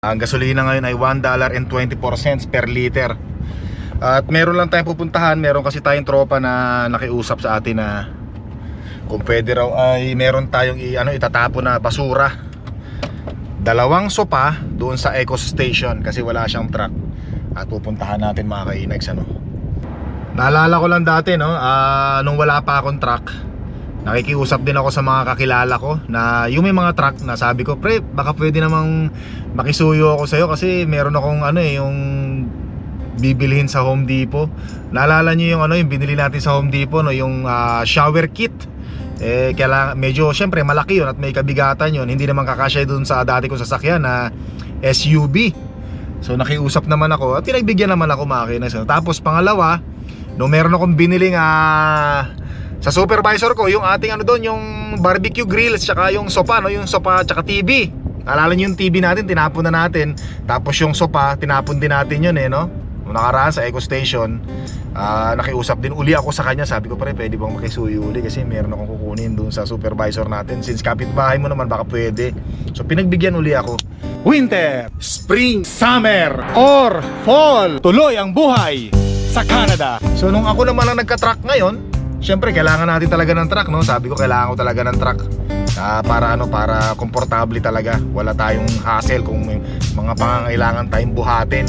Ang gasolina ngayon ay $1.24 per liter. At meron lang tayong pupuntahan, meron kasi tayong tropa na nakiusap sa atin na kung pwede raw ay meron tayong i, ano, itatapon na basura. Dalawang sopa doon sa Eco Station kasi wala siyang truck. At pupuntahan natin mga kainags ano. Naalala ko lang dati no, ah, nung wala pa akong truck, nakikiusap din ako sa mga kakilala ko na yung may mga truck na sabi ko, pre, baka pwede namang makisuyo ako sa'yo kasi meron akong ano eh, yung bibilihin sa Home Depot. Naalala niyo yung ano, yung binili natin sa Home Depot, no, yung ah, shower kit. Eh, kailangan, medyo, syempre, malaki yun at may kabigatan yun. Hindi naman kakasya dun sa dati kong sasakyan na SUV. So, nakiusap naman ako at pinagbigyan naman ako makina. So, tapos, pangalawa, no meron akong biniling ah, sa supervisor ko, yung ating ano doon, yung barbecue grills, tsaka yung sopa, no, yung sopa, tsaka TV. Alala niyo yung TV natin, tinapon na natin. Tapos yung sopa, tinapon din natin yun eh, no? Nung nakaraan sa Eco Station, ah, nakiusap din uli ako sa kanya. Sabi ko, pare, pwede bang makisuyo uli? Kasi meron akong kukunin doon sa supervisor natin. Since kapitbahay mo naman, baka pwede. So, pinagbigyan uli ako. Winter, Spring, Summer, or Fall. Tuloy ang buhay sa Canada. So nung ako naman ang nagka-truck ngayon, syempre kailangan natin talaga ng truck, no? Sabi ko kailangan ko talaga ng truck. Ah, para ano, para komportable talaga. Wala tayong hassle kung may mga pangangailangan tayong buhatin.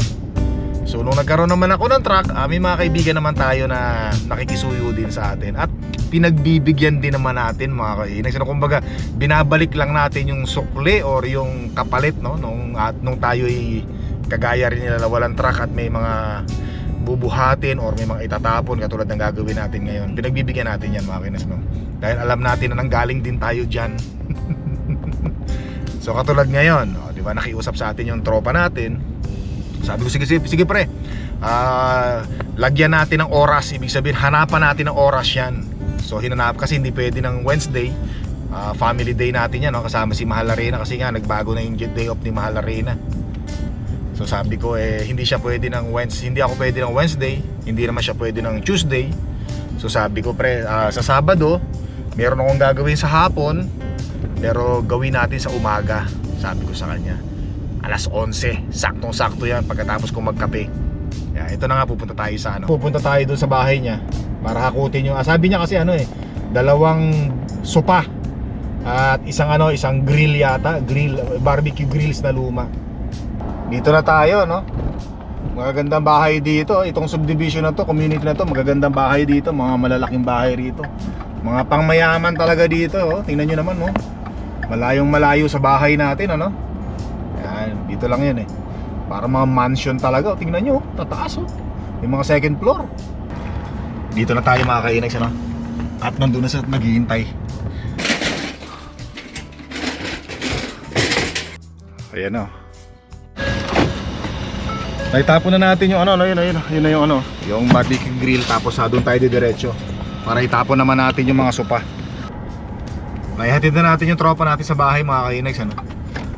So nung nagkaroon naman ako ng truck, ah, may mga kaibigan naman tayo na nakikisuyo din sa atin at pinagbibigyan din naman natin mga kaibigan. So, kumbaga, binabalik lang natin yung sukli or yung kapalit no nung at nung tayo ay kagaya rin nila na walang truck at may mga bubuhatin or may mga itatapon katulad ng gagawin natin ngayon. Pinagbibigyan natin yan mga kinas no? Dahil alam natin na nanggaling din tayo dyan. so katulad ngayon, oh, di ba nakiusap sa atin yung tropa natin. Sabi ko sige sige, sige pre. Ah, lagyan natin ng oras, ibig sabihin hanapan natin ng oras 'yan. So hinanap kasi hindi pwede ng Wednesday. Ah, family day natin yan, no? kasama si Mahal Arena kasi nga nagbago na yung day off ni Mahal Arena. So sabi ko eh hindi siya pwede ng Wednesday, hindi ako pwede ng Wednesday, hindi naman siya pwede ng Tuesday. So sabi ko pre, ah, sa Sabado, meron akong gagawin sa hapon, pero gawin natin sa umaga, sabi ko sa kanya. Alas 11, saktong-sakto yan pagkatapos kong magkape. Yeah, ito na nga pupunta tayo sa ano. Pupunta tayo doon sa bahay niya para hakutin yung ah, sabi niya kasi ano eh, dalawang sopa at isang ano, isang grill yata, grill barbecue grills na luma. Dito na tayo, no? Magagandang bahay dito. Itong subdivision na to, community na to, magagandang bahay dito, mga malalaking bahay rito. Mga pangmayaman talaga dito, oh. Tingnan nyo naman, oh. Malayong malayo sa bahay natin, ano? Yan, dito lang yan, eh. Para mga mansion talaga, oh. Tingnan nyo, oh. Tataas, oh. May mga second floor. Dito na tayo mga kainags, ano? At nandun na sa naghihintay. Ayan, oh. Naitapon na natin yung ano, ano yun, yun, yun na yung ano, yung barbecue grill tapos sa doon tayo diretso para itapon naman natin yung mga sopa. Naihatid na natin yung tropa natin sa bahay mga kainags ano.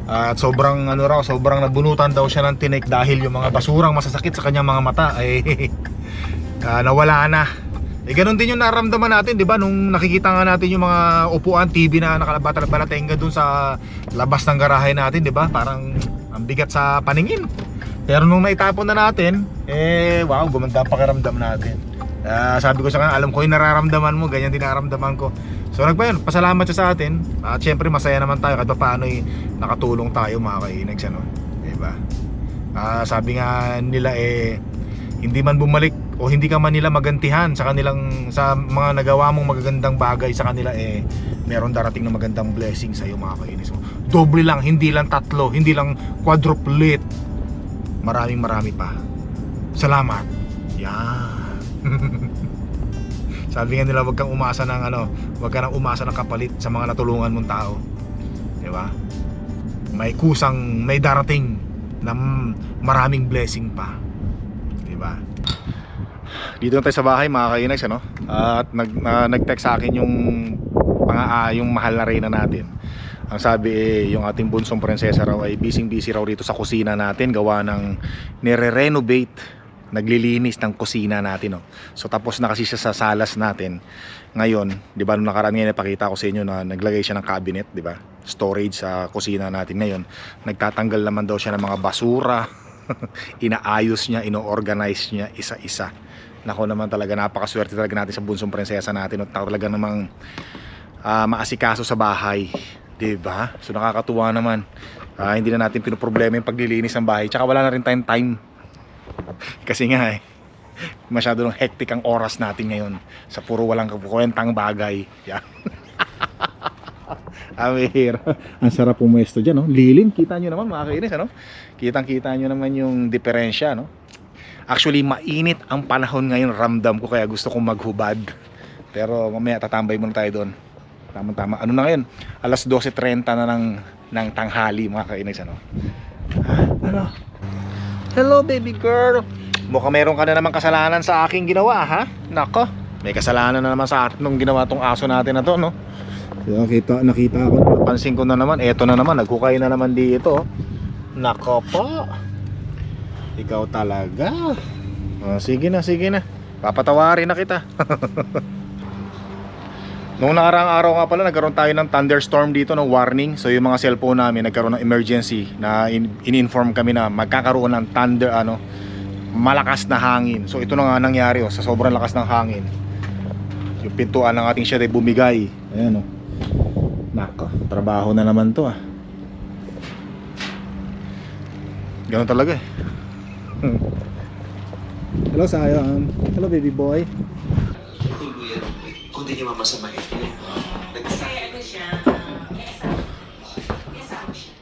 At sobrang ano raw, sobrang nabunutan daw siya ng tinik dahil yung mga basurang masasakit sa kanyang mga mata ay ah, nawala na. Eh ganun din yung naramdaman natin, 'di ba? Nung nakikita nga natin yung mga upuan TV na nakalabat-balatenga doon sa labas ng garahe natin, 'di ba? Parang ang bigat sa paningin. Pero nung naitapon na natin, eh wow, gumanda ang pakiramdam natin. Ah, sabi ko sa kanya, alam ko yung nararamdaman mo, ganyan din nararamdaman ko. So nagpa yun, pasalamat siya sa atin. At syempre masaya naman tayo kahit paano eh, nakatulong tayo mga kainags ano. Diba? Ah, sabi nga nila eh hindi man bumalik o hindi ka man nila magantihan sa kanilang sa mga nagawa mong magagandang bagay sa kanila eh meron darating na magandang blessing sa iyo mga kainis mo. Doble lang, hindi lang tatlo, hindi lang quadruplet. Maraming marami pa. Salamat. Yan. Sabi nga nila wag kang umasa ng ano, wag ka nang umasa ng kapalit sa mga natulungan mong tao. 'Di ba? May kusang may darating na maraming blessing pa. 'Di ba? Dito na tayo sa bahay mga kainags ano. At nag na, nag-text sa akin yung ah, yung mahal na reyna natin. Ang sabi eh, yung ating bunsong prinsesa raw ay busy busy raw rito sa kusina natin gawa ng nire-renovate naglilinis ng kusina natin. No? So tapos na kasi siya sa salas natin. Ngayon, di ba nung nakaraan ngayon napakita ko sa inyo na naglagay siya ng cabinet, di ba? Storage sa kusina natin ngayon. Nagtatanggal naman daw siya ng mga basura. Inaayos niya, ino-organize niya isa-isa. Nako naman talaga, napakaswerte talaga natin sa bunsong prinsesa natin. At talaga namang ah, maasikaso sa bahay. 'Di ba? So nakakatuwa naman. Ah, hindi na natin pinoproblema yung paglilinis ng bahay. Tsaka wala na rin tayong time. Kasi nga eh, masyado ng hectic ang oras natin ngayon sa puro walang kwentang bagay. Yan. Amir. Ang sarap pumuesto dyan, no? Lilim, kita nyo naman mga kainis, ano? Kitang-kita nyo naman yung diferensya, no? Actually, mainit ang panahon ngayon, ramdam ko, kaya gusto kong maghubad. Pero mamaya, tatambay muna tayo doon. Tama-tama. Ano na ngayon? Alas 12.30 na ng, ng tanghali, mga kainis, ano? Ano? Hello, baby girl. Mukhang meron ka na naman kasalanan sa aking ginawa, ha? Nako, may kasalanan na naman sa atin nung ginawa tong aso natin na to, no? Nakita, nakita ko, napansin ko na naman, eto na naman, naghukay na naman dito. Nako po. Ikaw talaga. Oh, sige na, sige na. Papatawarin na kita. Noong nakaraang araw nga pala, nagkaroon tayo ng thunderstorm dito ng warning. So yung mga cellphone namin nagkaroon ng emergency na in- in-inform kami na magkakaroon ng thunder ano, malakas na hangin. So ito na nga nangyari oh, sa sobrang lakas ng hangin. Yung pintuan ng ating shed ay bumigay. Ayan oh. Nako, trabaho na naman to ah. Ganun talaga eh. Hello sayang. Hello baby boy. Tuluyan kung di niyo mamasamahin niya. Kasi ano siya, may asawa. May asawa siya.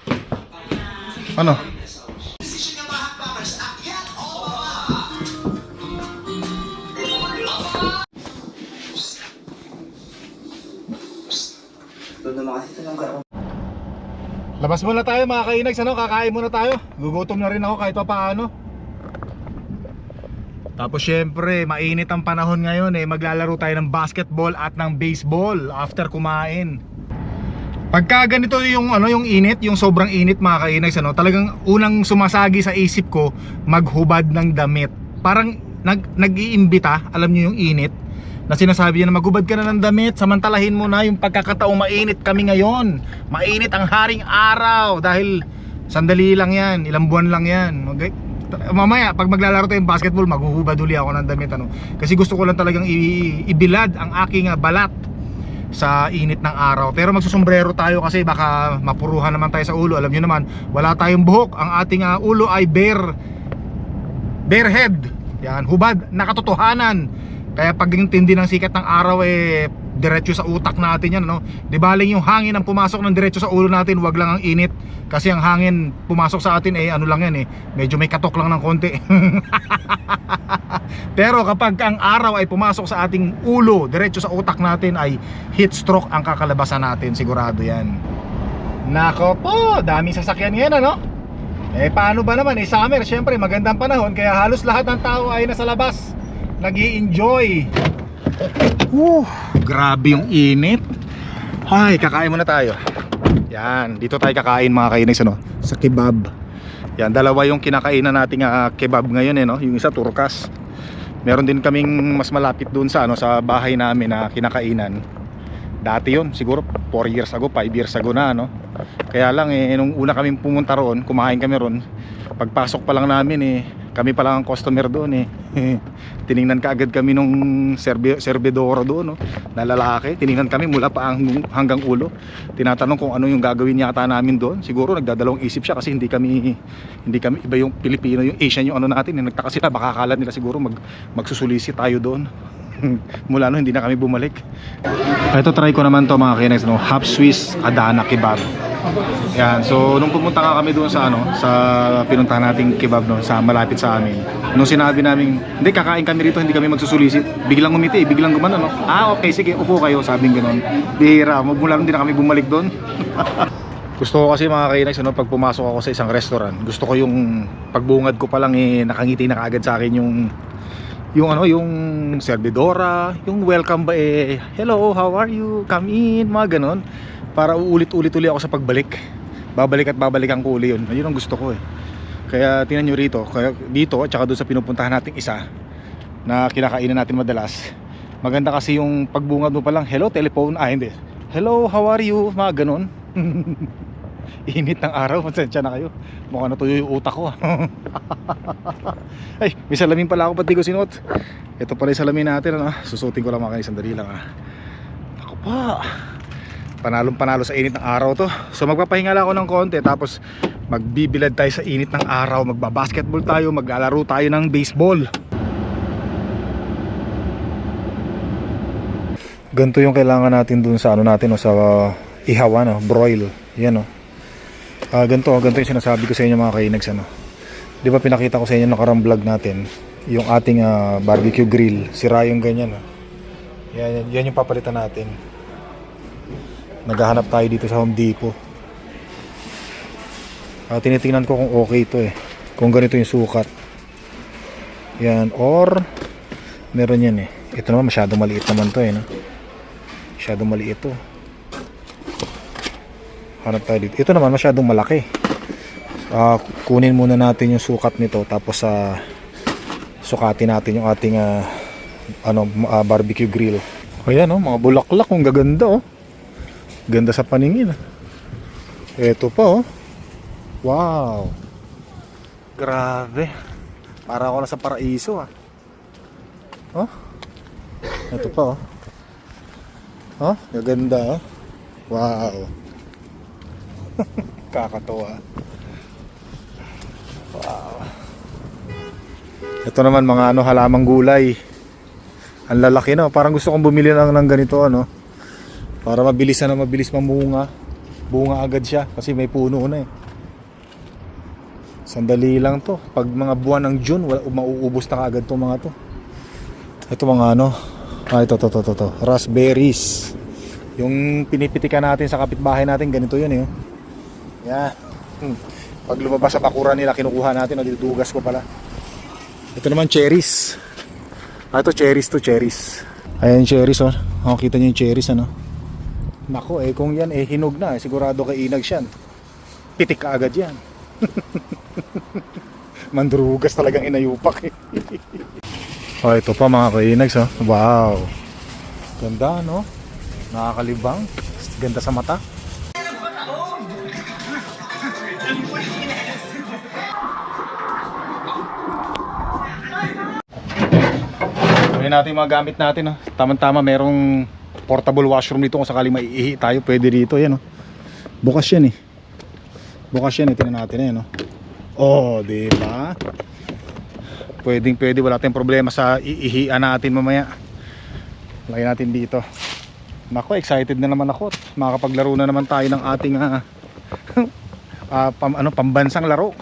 Ano? Labas muna tayo mga kainags, ano? Kakain muna tayo. Gugutom na rin ako kahit pa paano. Tapos syempre, mainit ang panahon ngayon eh. Maglalaro tayo ng basketball at ng baseball after kumain. Pagka ganito yung ano yung init, yung sobrang init mga kainags, ano, talagang unang sumasagi sa isip ko maghubad ng damit. Parang nag nag-iimbita, alam niyo yung init na sinasabi niya na maghubad ka na ng damit, samantalahin mo na yung pagkakataong mainit kami ngayon. Mainit ang haring araw dahil sandali lang yan, ilang buwan lang yan. Mag- mamaya pag maglalaro tayong basketball maghuhubad uli ako ng damit ano kasi gusto ko lang talagang ibilad ang aking ah, balat sa init ng araw pero magsusombrero tayo kasi baka mapuruhan naman tayo sa ulo alam nyo naman wala tayong buhok ang ating ah, ulo ay bare bare head yan hubad nakatotohanan kaya pag yung tindi ng sikat ng araw eh diretso sa utak natin yan no di baling yung hangin ang pumasok ng diretso sa ulo natin wag lang ang init. Kasi ang hangin pumasok sa atin eh ano lang yan eh medyo may katok lang ng konti. Pero kapag ang araw ay pumasok sa ating ulo diretso sa utak natin ay heat stroke ang kakalabasan natin sigurado yan. Nako po daming sasakyan ngayon ano? Eh paano ba naman eh summer syempre magandang panahon kaya halos lahat ng tao ay nasa labas. Nag enjoy Woo, grabe yung init. Ay kakain muna tayo. Yan dito tayo kakain mga kainis ano? Sa kebab. Yan dalawa yung kinakainan nating ah, kebab ngayon eh no? Yung isa turkas. Meron din kaming mas malapit doon sa ano sa bahay namin na kinakainan. Dati yun siguro 4 years ago 5 years ago na no kaya lang eh nung una kaming pumunta roon kumain kami roon pagpasok pa lang namin eh kami pa lang ang customer doon eh. Tiningnan ka agad kami nung serbi servidora doon no? Na lalaki. Tiningnan kami mula pa hanggang, hanggang ulo. Tinatanong kung ano yung gagawin yata namin doon. Siguro nagdadalawang isip siya kasi hindi kami hindi kami iba yung Pilipino yung Asian yung ano natin eh. nagtaka sila. Baka akala nila siguro mag magsusulisi tayo doon. Mula no hindi na kami bumalik. Ito try ko naman to mga kinex no? Half Swiss Adana kebab yan so nung pumunta ka kami doon sa ano sa pinuntahan nating kebab no sa malapit sa amin nung sinabi namin hindi kakain kami rito hindi kami magsusulisit. Biglang umiti biglang gumano no? Ah okay sige upo kayo sabing ganoon bihira mula hindi na kami bumalik doon. Gusto ko kasi mga kainex ano, pag pumasok ako sa isang restaurant gusto ko yung pagbungad ko pa lang eh nakangiti na kaagad sa akin yung yung ano yung servidora yung welcome ba eh hello how are you? Come in mga ganon para uulit-ulit uli ako sa pagbalik babalik at babalikan ko uli yun yun ang gusto ko eh Kaya tingnan nyo rito, kaya dito at saka doon sa pinupuntahan nating isa na kinakainan natin madalas. Maganda kasi yung pagbungad mo pa lang, hello telephone, ah hindi. Hello, how are you? Mga ganon. Init ng araw, pasensya na kayo. Mukhang natuyo yung utak ko. Ay, may salamin pala ako pati ko sinuot. Ito pala yung salamin natin, ano? Susutin ko lang mga kayo, sandali lang ah. Ako pa. Panalong panalo sa init ng araw to. So magpapahinga lang ako ng konti tapos magbibilad tayo sa init ng araw, magbabasketball tayo, maglalaro tayo ng baseball. Ganito yung kailangan natin dun sa ano natin o sa uh, ihawa no, broil. Yan oh. Ah, ganito, ganito yung sinasabi ko sa inyo mga kainags ano. 'Di ba pinakita ko sa inyo nakarang vlog natin yung ating ah, barbecue grill, sira yung ganyan. Yan, yan, yan yung papalitan natin. Naghahanap tayo dito sa Home Depot. Ah, tinitingnan ko kung okay ito eh. Kung ganito yung sukat. Yan, or meron yan eh. Ito naman masyadong maliit naman to eh. No? Masyadong maliit to. Hanap tayo dito. Ito naman masyadong malaki. Ah, kunin muna natin yung sukat nito tapos sa sukatin natin yung ating ah, ano ah, barbecue grill. Ayan oh, mga bulaklak kung gaganda oh. Ganda sa paningin. ah. Ito pa oh. Wow. Grabe. Para ako na sa paraiso ah. Oh. Ito pa oh. Oh, gaganda oh. Wow. Kakatuwa. Wow. Ito naman mga ano halamang gulay. Ang lalaki no, parang gusto kong bumili ng, ng ganito ano. Para mabilis na mabilis mamunga. Bunga agad siya kasi may puno na eh. Sandali lang to. Pag mga buwan ng June, wala, mauubos na kaagad to mga to. Ito mga ano. Ah, ito, to, to, to, to. Raspberries. Yung pinipitikan natin sa kapitbahay natin, ganito yun eh. Yan. Hmm. Pag lumabas sa bakuran nila, kinukuha natin. O, dinudugas ko pala. Ito naman cherries. Ah, ito cherries to cherries. Ayan cherries oh. Oh, kita niyo yung cherries ano. Nako eh kung yan eh hinog na, sigurado kay inag siyan. Pitik ka agad yan. Mandrugas talagang inayupak eh. oh, ito pa mga kainags oh. Wow. Ganda no? Nakakalibang. Ganda sa mata. Gawin natin yung mga gamit natin. No? Tama-tama merong portable washroom dito kung sakaling maiihi tayo. Pwede dito. Yan, no? Bukas yan eh. Bukas yan eh. Tingnan natin eh. No? Oh, di ba? Pwedeng pwede. Wala tayong problema sa iihian natin mamaya. Lagay natin dito. Nako, excited na naman ako. Makakapaglaro na naman tayo ng ating ah, ah, pam, ano, pambansang laro.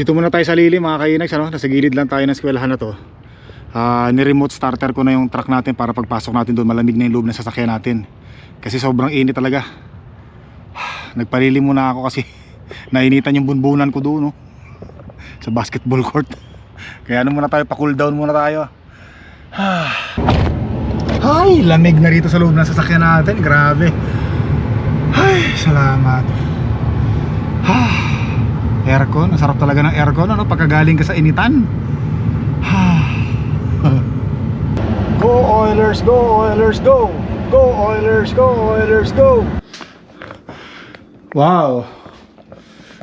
Dito muna tayo sa lilim mga kainags ano? Nasa gilid lang tayo ng eskwelahan na to. Ah, Ni-remote starter ko na yung truck natin Para pagpasok natin doon malamig na yung loob ng sasakyan natin. Kasi sobrang init talaga. Nagpalilim muna ako kasi Nainitan yung bunbunan ko doon no? Sa basketball court. Kaya ano muna tayo, pa-cool down muna tayo. Ay, lamig na rito sa loob ng sasakyan natin. Grabe. Ay, salamat Aircon, ang sarap talaga ng aircon ano pagkagaling ka sa initan. go Oilers, go Oilers, go. Go Oilers, go Oilers, go. Wow.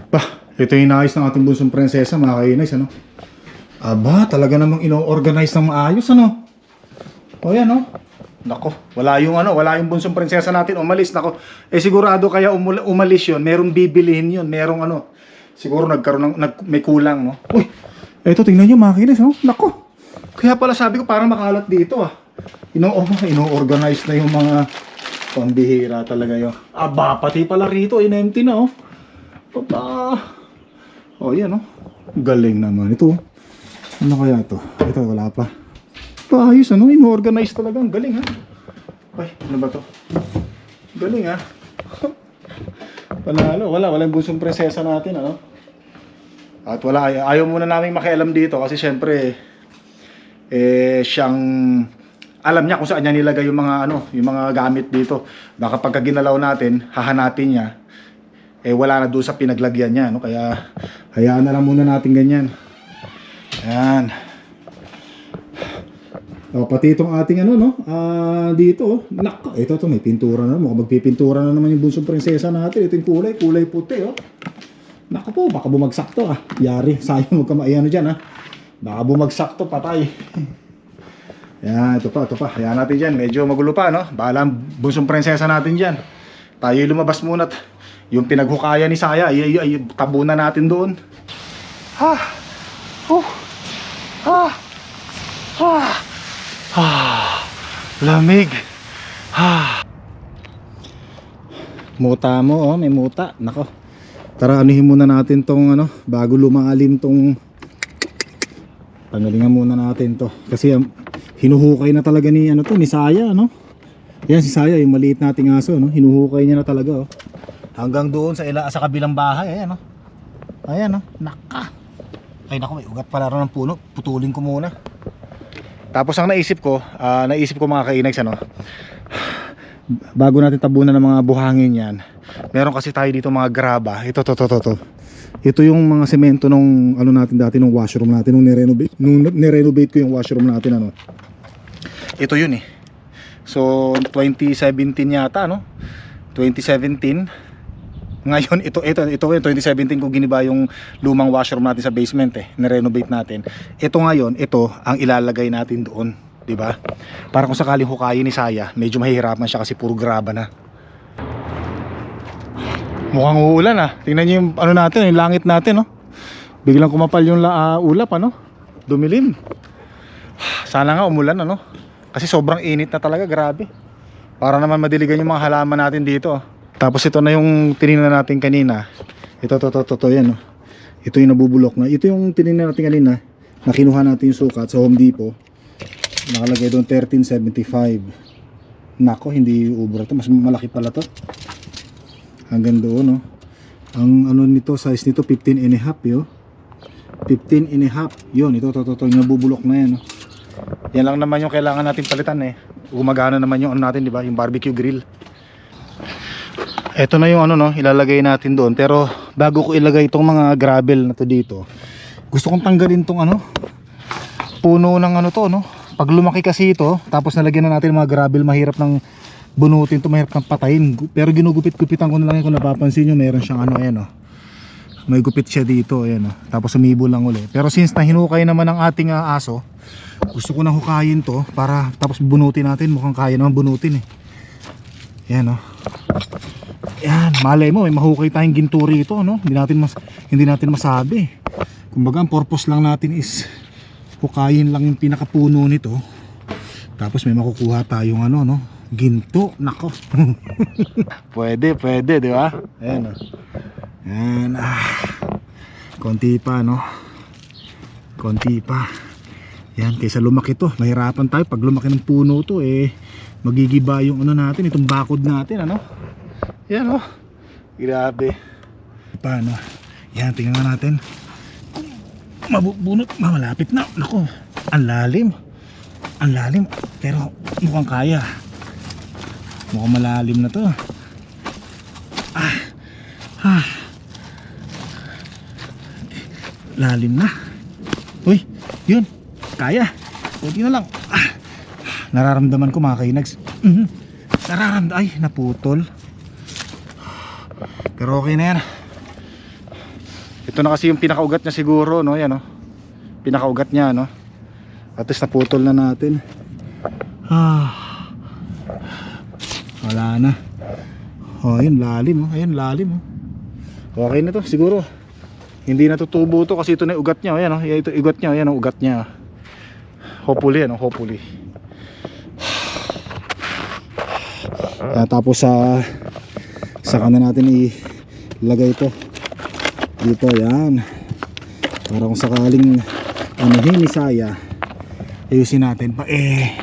Bah, ito yung naayos ng ating bunsong prinsesa, mga kainis, ano? Aba, talaga namang ino-organize ng maayos, ano? O yan, no? Nako, wala yung ano, wala yung bunsong prinsesa natin umalis. Nako, eh sigurado kaya umalis yon merong bibilihin yon merong ano, siguro nagkaroon ng, nag, may kulang, no? Uy, Eto, tingnan nyo mga kinis, oh. Nako. Kaya pala sabi ko parang makalat dito ah. Ino oh, ino-organize na yung mga pambihira talaga yun. Aba, pati pala rito, in-empty na oh. Papa. Oh, yan oh. Galing naman. Ito oh. Ano kaya to? Ito, wala pa. Ito, ayos ano, ino-organize talaga. Ang galing ha. Ay, ano ba to? Galing ha. Panalo, wala, walang busong prinsesa natin ano. At wala, ay- ayaw muna namin makialam dito kasi syempre eh siyang alam niya kung saan niya nilagay yung mga ano, yung mga gamit dito. Baka pagka ginalaw natin, hahanapin niya. Eh wala na doon sa pinaglagyan niya, no? Kaya hayaan na lang muna natin ganyan. Ayan. O, pati itong ating ano, no? Ah, dito, oh. Nako, ito to, may pintura na. Mukhang magpipintura na naman yung bunsong prinsesa natin. Ito yung kulay, kulay puti, oh. Nako po, baka bumagsak to, ah. Yari, sayang huwag ka maiyano dyan, ah. Baka bumagsak to, patay. Yan, ito pa, ito pa. Hayaan natin dyan. Medyo magulo pa, no? Bahala ang bunsong prinsesa natin dyan. Tayo lumabas muna. Yung pinaghukaya ni Saya, ay, ay, ay tabunan natin doon. Ha! Oh! Ha! Ha! Ha! Lamig! Ha! Muta mo, oh. May muta. Nako. Tara, anuhin muna natin tong ano, bago lumalim tong Tanggalingan muna natin to. Kasi um, hinuhukay na talaga ni ano to, ni Saya, no? Yan si Saya, yung maliit nating aso, no? Hinuhukay niya na talaga, oh. Hanggang doon sa ila sa kabilang bahay, ayan, no? Ayan, no? Naka. Ay, naku, may ugat pala ron ng puno. Putulin ko muna. Tapos ang naisip ko, ah, naisip ko mga kainags, ano? Bago natin tabunan ng mga buhangin yan, meron kasi tayo dito mga graba. Ito, to, to, to, to. Ito yung mga semento nung ano natin dati nung washroom natin nung nirenovate nung nirenovate ko yung washroom natin ano. Ito yun eh. So 2017 yata no. 2017 ngayon ito ito ito yung 2017 ko giniba yung lumang washroom natin sa basement eh, nirenovate natin. Ito ngayon, ito ang ilalagay natin doon, 'di ba? Para kung sakaling hukayin ni Saya, medyo mahihirapan siya kasi puro graba na. Mukhang uulan ah. Tingnan niyo yung ano natin, yung langit natin, no. Biglang kumapal yung ah, ulap, ano. Dumilim. Sana nga umulan, ano. Kasi sobrang init na talaga, grabe. Para naman madiligan yung mga halaman natin dito. ah. Tapos ito na yung tinignan natin kanina. Ito, to, to, to, to, yan, oh. Ito yung nabubulok na. Ito yung tinignan natin kanina. Na kinuha natin yung sukat sa Home Depot. Nakalagay doon 1375. Nako, hindi ubra to. Mas malaki pala to hanggang doon no ang ano nito size nito 15 and a half yo 15 and a half yun ito to, to, to yung nabubulok na yan no? yan lang naman yung kailangan natin palitan eh gumagana naman yung ano natin di ba yung barbecue grill eto na yung ano no ilalagay natin doon. Pero bago ko ilagay itong mga gravel na to dito gusto kong tanggalin tong ano puno ng ano to no? Pag lumaki kasi ito tapos nalagyan na natin ng mga gravel mahirap ng bunutin to mahirap kang patayin. Pero ginugupit-gupitan ko na lang yan. Kung napapansin nyo meron siyang ano ayan oh may gupit siya dito ayan oh tapos sumibo lang uli. Pero since na hinukay naman ng ating ah, aso gusto ko na hukayin to para tapos bunutin natin. Mukhang kaya naman bunutin eh. Ayan oh yan malay mo may mahukay tayong ginturi ito no? Hindi natin mas hindi natin masabi. Kumbaga ang purpose lang natin is hukayin lang yung pinakapuno nito. Tapos may makukuha tayong ano no? Ginto. Nako. Pwede pwede di ba? Ayan o ayan ah. Konti pa no? Konti pa. Yan kaysa lumaki to mahirapan tayo. Pag lumaki ng puno to eh magigiba yung ano natin itong bakod natin ano yan o grabe. Paano? Yan tingnan nga natin. Mabubunot malapit na. Nako ang lalim. Ang lalim pero mukhang kaya. Mukhang malalim na to. Ah ah. Lalim na. Uy yun. Kaya. Kunti na lang. Ah, nararamdaman ko mga kainags. Mhm. nararamdaman ay naputol pero okay na yan ito na kasi yung pinakaugat niya siguro no yan no pinakaugat niya no at least naputol na natin ah wala na oh ayun lalim oh ayun lalim oh okay na to siguro Hindi natutubo to kasi ito na ugat niya. Oh. Yan, ito yung ugat niya. Ayan ang ugat niya. Hopefully, ano, hopefully. Ayan, tapos sa saka na natin ilagay ito. Dito yan. Para kung sakaling anuhin ni Saya ayusin natin. Pa eh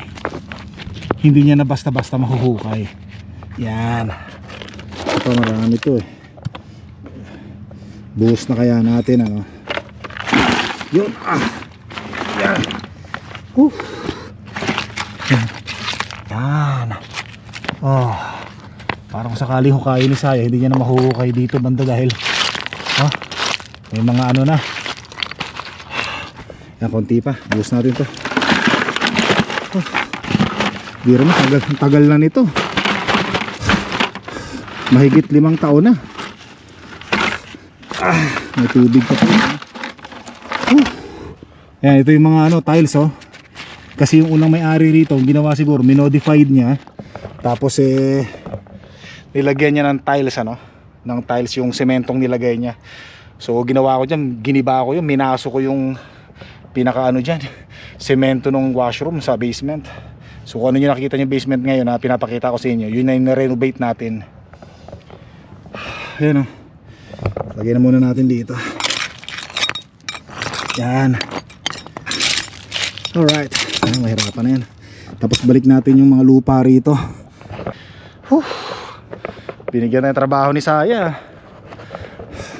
hindi niya na basta basta mahuhukay. Yan. Ito marami to eh. Buhos na kaya natin ano. Yun ah. Yan. Whew. yan. Oh parang sakali hukayin ni Saya hindi niya na mahuhukay dito banda dahil oh, may mga ano na yan konti pa buhos natin to oh. Biro na, tagal, tagal na nito. Mahigit limang taon na. Ah, may tubig pa po. Ayan, ito yung mga ano, tiles oh. Kasi yung unang may-ari rito, ginawa siguro, minodified niya. Tapos eh, nilagyan niya ng tiles ano. Ng tiles yung sementong nilagay niya. So ginawa ko dyan, giniba ko yun, minaso ko yung pinaka ano dyan, semento ng washroom sa basement. So kung ano yung nakikita nyo basement ngayon na pinapakita ko sa inyo, yun na yung na-renovate natin. Ayan o. Lagyan na muna natin dito. Yan. Alright. Ay, mahirapan na yan. Tapos balik natin yung mga lupa rito. Whew. Binigyan yung trabaho ni Saya.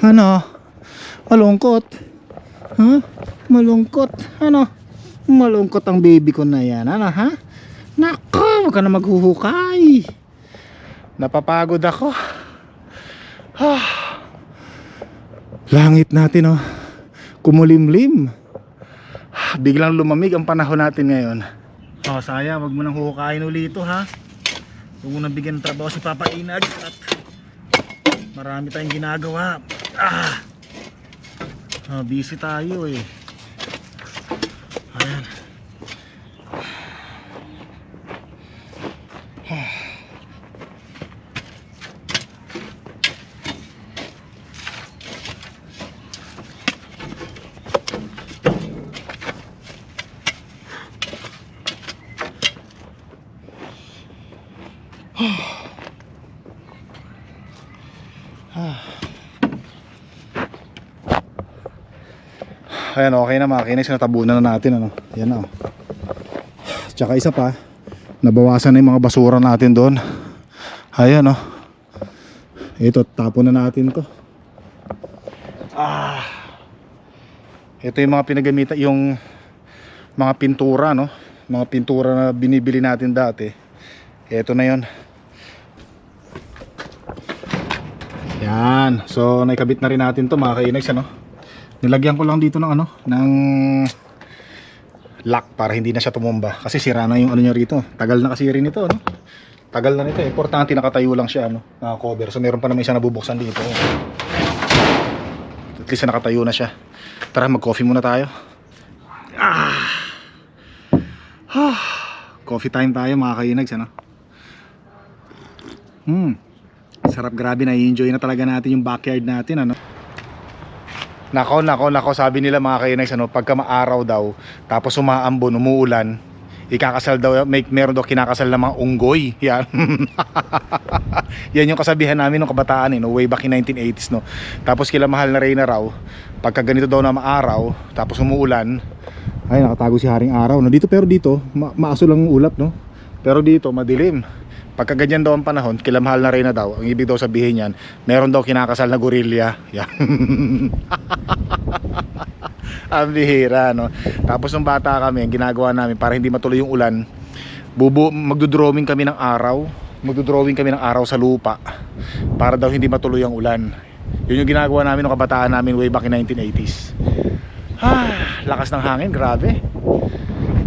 Ano? Malungkot. Huh? Malungkot. Ano? Malungkot ang baby ko na yan. Ano ha? Nako, huwag ka na maghuhukay. Napapagod ako. Ah. Langit natin oh. Kumulimlim. Ah, Biglang lumamig ang panahon natin ngayon. Oh, saya, wag mo nang huhukayin ulit ito ha. Huwag mo nang bigyan ng trabaho si Papa Inag at marami tayong ginagawa. Ah. Ah, busy tayo eh. Ayan. Ayan, okay na makinis. Natabunan na natin. Ano. Ayan na. oh. Tsaka isa pa, nabawasan na yung mga basura natin doon. Ayan oh. Ito, tapon na natin to. Ah. Ito yung mga pinagamitan, yung mga pintura, no? Mga pintura na binibili natin dati. Ito na yon. Yan. So, naikabit na rin natin to mga kainags, ano? Nilagyan ko lang dito ng ano, ng lock para hindi na siya tumumba. Kasi sira na yung ano niya rito. Tagal na kasi rin ito, no? Tagal na nito. Importante nakatayo lang siya, ano, naka-cover. So meron pa naman isang nabubuksan dito. At least nakatayo na siya. Tara, mag-coffee muna tayo. Ah! Ah! Coffee time tayo, mga kainags, ano? Hmm. Sarap grabe na enjoy na talaga natin yung backyard natin ano. Nako, nako, nako, sabi nila mga kainags ano, pagka maaraw daw, tapos umaambon, umuulan, ikakasal daw, may meron daw kinakasal na mga unggoy. Yan. Yan yung kasabihan namin nung kabataan eh, no? way back in 1980s no. Tapos kila mahal na Reyna raw, pagka ganito daw na maaraw, tapos umuulan, ay nakatago si Haring Araw. No? Dito pero dito, ma- maaso lang ang ulap no. Pero dito madilim. Pagka ganyan daw ang panahon, kila mahal na Reyna daw, ang ibig daw sabihin yan, meron daw kinakasal na gorilla. Yan. ang bihira, no? Tapos nung bata kami, ang ginagawa namin para hindi matuloy yung ulan, bubu magdodrawing kami ng araw. Magdodrawing kami ng araw sa lupa para daw hindi matuloy ang ulan. Yun yung ginagawa namin nung kabataan namin way back in 1980s. Ah, lakas ng hangin, grabe.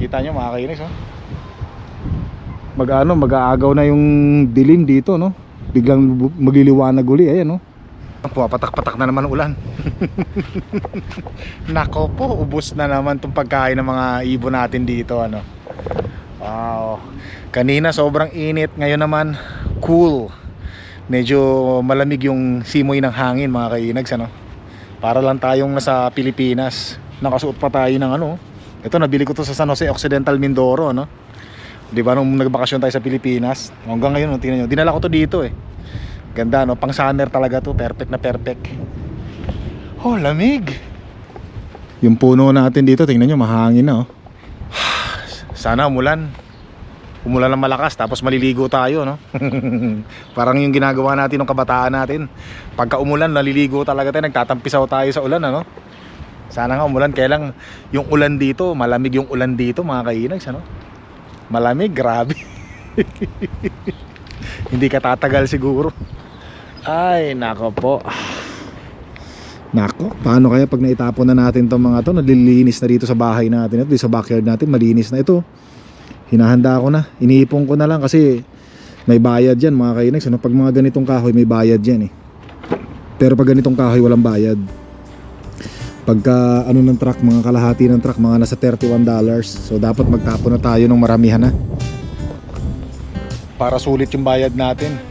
Kita nyo mga kainis, oh mag ano, mag-aagaw na yung dilim dito, no? Biglang magliliwanag uli, ayan, no? Pumapatak-patak na naman ulan. Nako po, ubos na naman tong pagkain ng mga ibon natin dito, ano? Wow. Kanina sobrang init, ngayon naman cool. Medyo malamig yung simoy ng hangin, mga kainags, ano? Para lang tayong nasa Pilipinas. Nakasuot pa tayo ng ano. Ito nabili ko to sa San Jose Occidental Mindoro, no? Di ba nung nagbakasyon tayo sa Pilipinas? Hanggang ngayon, oh, tingnan nyo. Dinala ko to dito eh. Ganda, no? Pang summer talaga to. Perfect na perfect. Oh, lamig. Yung puno natin dito, tingnan nyo, mahangin na, oh. Sana umulan. Umulan ng malakas, tapos maliligo tayo, no? Parang yung ginagawa natin ng kabataan natin. Pagka umulan, naliligo talaga tayo, nagtatampisaw tayo sa ulan, ano? Sana nga umulan, kaya yung ulan dito, malamig yung ulan dito, mga kainags, ano? Malamig, grabe. Hindi ka tatagal siguro. Ay, nako po. Nako, paano kaya pag naitapon na natin tong mga to, nalilinis na dito sa bahay natin at sa backyard natin, malinis na ito. Hinahanda ko na, iniipon ko na lang kasi may bayad yan mga kainags. Ano, pag mga ganitong kahoy, may bayad yan eh. Pero pag ganitong kahoy, walang bayad. Pagka ano ng truck, mga kalahati ng truck, mga nasa $31. So dapat magtapon na tayo ng maramihan na. Para sulit yung bayad natin.